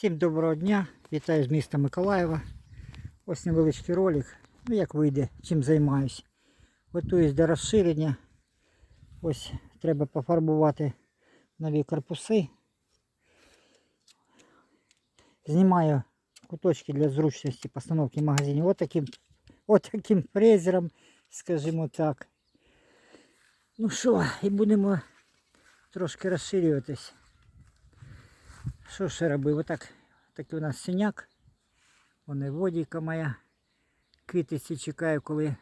Всім доброго дня! Вітаю з міста Миколаєва. Ось невеличкий ролик. Ну як вийде, чим займаюсь. Готуюсь до розширення. Ось треба пофарбувати нові корпуси. Знімаю куточки для зручності постановки магазинів. Ось таким, от таким фрезером, скажімо так. Ну що, і будемо трошки розширюватись. Що ще робив? Отак, такий у нас синяк. Вон і водійка моя. Квітиці чекаю, коли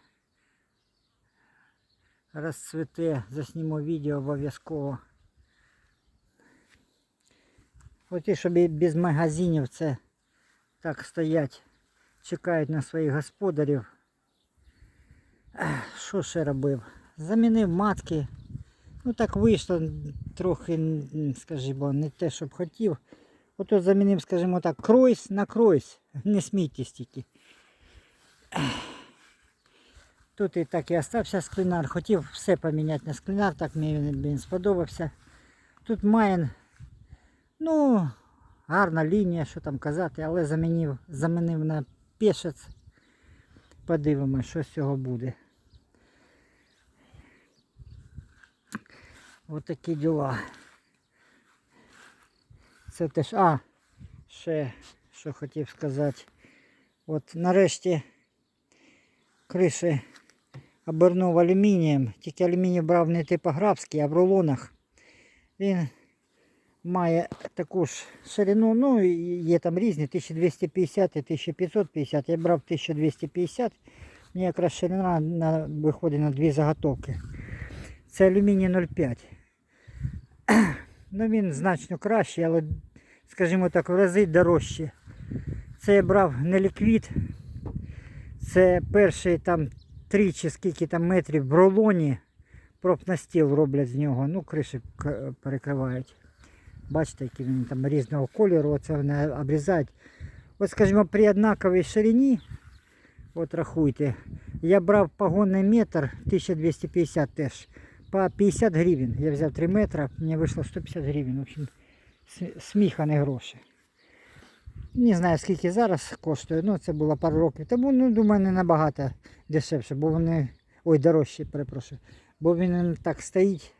розцвіте, засніму відео обов'язково. От ті, що без магазинів це так стоять, чекають на своїх господарів. Що ще робив? Замінив матки. Ну так вийшло трохи, скажімо, не те, щоб хотів. Ото замінив, скажімо так, кройс на кройс. Не смійтесь тільки. Тут і так і остався склинар. Хотів все поміняти на склинар, так мені він, сподобався. Тут майн, ну, гарна лінія, що там казати, але замінив, замінив на пешець. Подивимось, що з цього буде. Ось такі діла. Це теж. А, ще що хотів сказати. От нарешті криші обернув алюмінієм. Тільки алюміній брав не типографський, а в рулонах. Він має таку ж ширину, ну є там різні, 1250 і 1550. Я брав 1250. Мені якраз ширина на, виходить на дві заготовки. Це алюміній 0,5. Ну він значно кращий, але, скажімо так, в рази дорожче. Це я брав не ліквід. Це перший там 3 чи скільки там метрів в рулоні пропнастіл роблять з нього. Ну, криші перекривають. Бачите, які вони там різного кольору, оце вони обрізають. От, скажімо, при однаковій ширині, от рахуйте, я брав погонний метр 1250 теж. По 50 гривень. Я взяв 3 метри, мені вийшло 150 гривень. В общем, сміх, а не гроші. Не знаю, скільки зараз коштує, ну це було пару років тому, ну думаю, не набагато дешевше, бо вони. Ой, дорожче, перепрошую. Бо він так стоїть,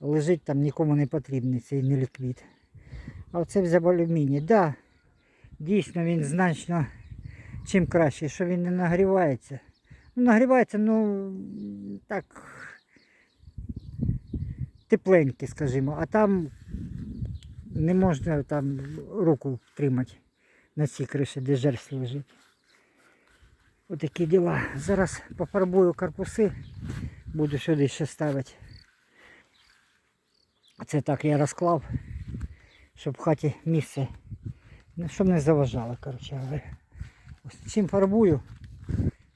лежить там нікому не потрібний цей неліквід. А оце взяв алюміній. Да, дійсно він значно чим краще, що він не нагрівається. Ну, нагрівається, ну так тепленький, скажімо, а там не можна там руку тримати на цій криші, де жерсть лежить. Отакі діла. Зараз пофарбую корпуси, буду сюди ще ставити. Це так я розклав, щоб в хаті місце, ну, щоб не заважало, коротше говоря. Ось чим фарбую,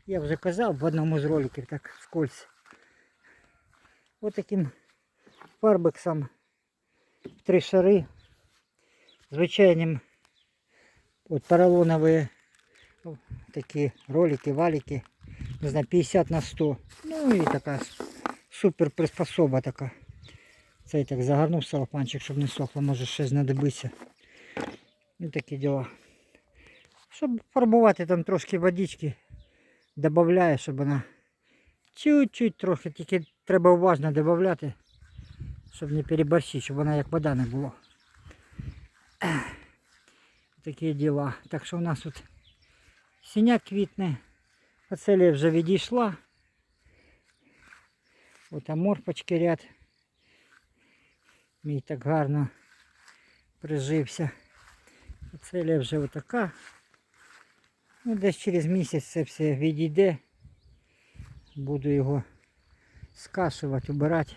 я вже казав в одному з роликів так вскользь. Ось таким фарбексом три шари звичайним от поролонові ну, такі ролики, валики, не знаю, 50 на 100. Ну і така супер приспособа така. Цей так загорнув салофанчик, щоб не сохло, може ще знадобиться. Ну такі діла. Щоб фарбувати там трошки водички, додаю, щоб вона чуть-чуть трохи, тільки треба уважно додати, щоб не переборщити, щоб вона як вода не було. Такі діла. Так що у нас тут синяк квітне. Оцелія вже відійшла. От там морпочки ряд. Мій так гарно прижився. Оцелія вже отака. Ну, десь через місяць це все відійде. Буду його скашувати, убирати.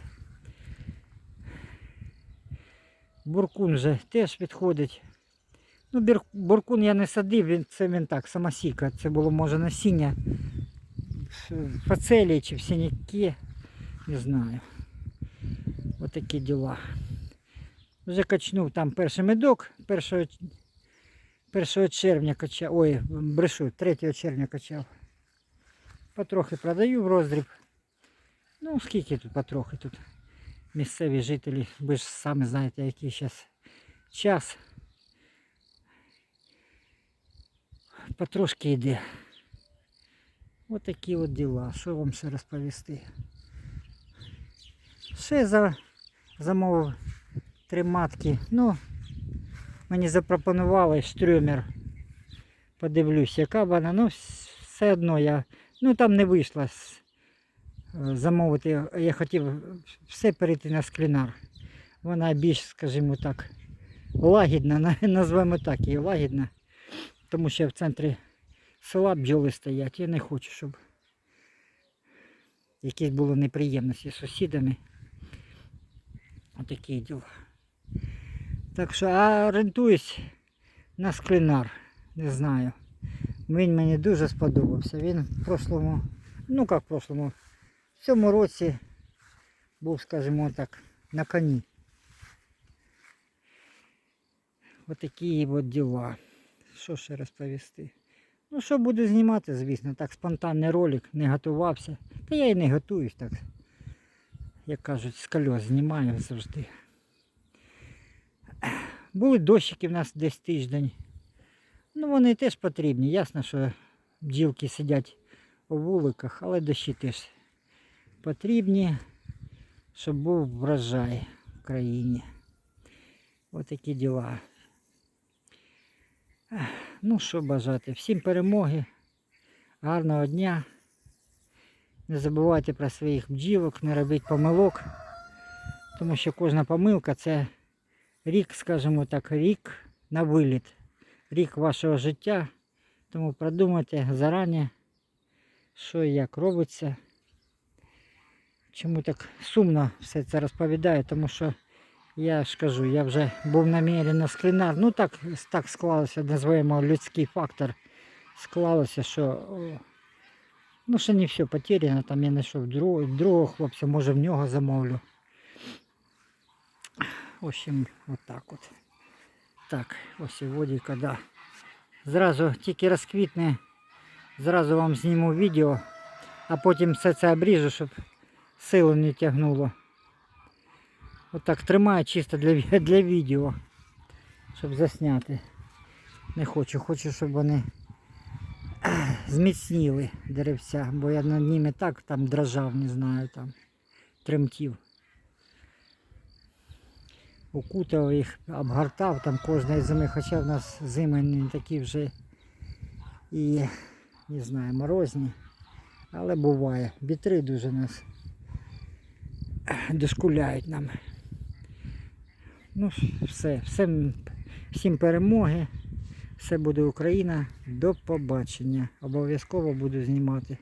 Буркун вже теж відходить. Ну, буркун я не садив, він, це він так, самосіка. Це було може насіння фацелії чи в сіняки. Не знаю. Ось такі діла. Вже качнув там перший медок, 1, 1 червня качав. Ой, брешу, 3 червня качав. Потрохи продаю в роздріб. Ну, скільки тут потрохи тут місцеві жителі, ви ж самі знаєте, який зараз час. потрошки йде. Ось такі от діла. Що вам ще розповісти? Ще за, замовив три матки. Ну, мені запропонували штрюмер. Подивлюсь, яка вона. Ну, все одно я. Ну там не е, замовити. Я хотів все перейти на склінар. Вона більш, скажімо так, лагідна, на- назвемо так її лагідна. Тому що в центрі села бджоли стоять. Я не хочу, щоб якісь були неприємності з сусідами. Отакі діла. Так що а орієнтуюсь на склінар. Не знаю. Він мені дуже сподобався. Він в прошлому, ну як в прошлому, в цьому році був, скажімо так, на коні. Отакі от діла. Що ще розповісти? Ну, що буду знімати, звісно, так, спонтанний ролик, не готувався. Та я і не готуюсь так. Як кажуть, з кольос знімаю завжди. Були дощики в нас десь тиждень. Ну, вони теж потрібні. Ясно, що бджілки сидять у вуликах, але дощі теж потрібні, щоб був врожай в країні. Ось такі діла. Ну, що бажати. Всім перемоги, гарного дня. Не забувайте про своїх бджілок, не робіть помилок, тому що кожна помилка це рік, скажімо так, рік на виліт, рік вашого життя. Тому продумайте зарані, що і як робиться. Чому так сумно все це розповідаю, тому що я ж кажу, я вже був намірено склінар. Ну так, так склалося, називаємо людський фактор. Склалося, що ну ще не все потеряно, там я знайшов другого, другого хлопця, може в нього замовлю. В общем, от так от. Так, ось і водійка, да. Зразу тільки розквітне, зразу вам зніму відео, а потім все це обріжу, щоб силу не тягнуло. Отак тримаю чисто для, для відео, щоб засняти. Не хочу, хочу, щоб вони зміцніли деревця, бо я над ними так там дрожав, не знаю, там тремтів. Укутав їх, обгортав там кожної зими, хоча в нас зими не такі вже і не знаю, морозні. Але буває. Вітри дуже нас дошкуляють нам. Ну, все, все, всім перемоги. Все буде Україна. До побачення. Обов'язково буду знімати.